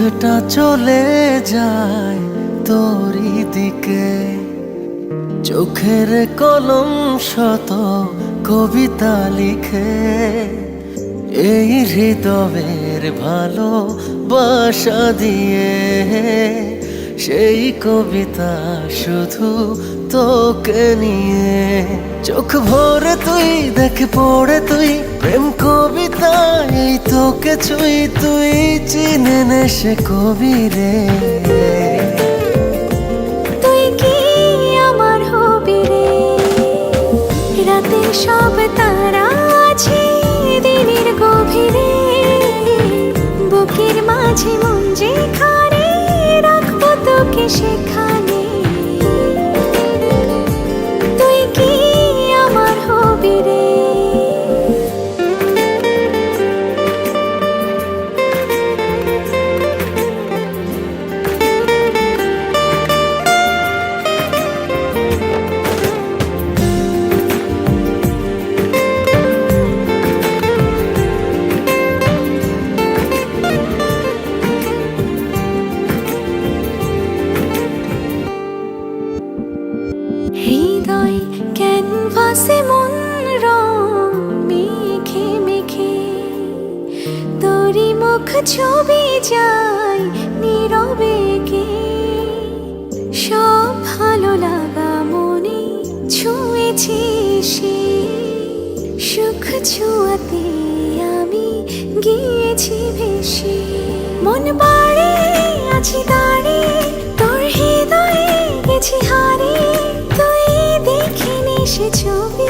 পথটা চলে যায় তোরই দিকে। চোখের কলম শত কবিতা লিখে। এই হৃদয়ের ভালো বাসা দিয়ে সেই কবিতা শুধু তোকে নিয়ে। চোখ ভরে তুই, দেখ পড়ে তুই, প্রেম কবিতা এই তোকে ছুই, তুই চিনে নে সে কবি রে। তুই কি আমার হবি রে? রাতের সব তারা আছে, দিনের গভীরে। বুকের মাঝে মন যেখানে রাখব তোকে সেখানে মুখ ছবি যায় নীরবে কে? সব ভালো লাগা মনে ছুঁয়েছি সে। সুখ ছুঁয়াতে আমি গিয়েছি ভেসে। মন বাড়ে আছি দাঁড়িয়ে তোর হৃদয়ে গেছি হারে। তুই দেখিনি সে ছবি।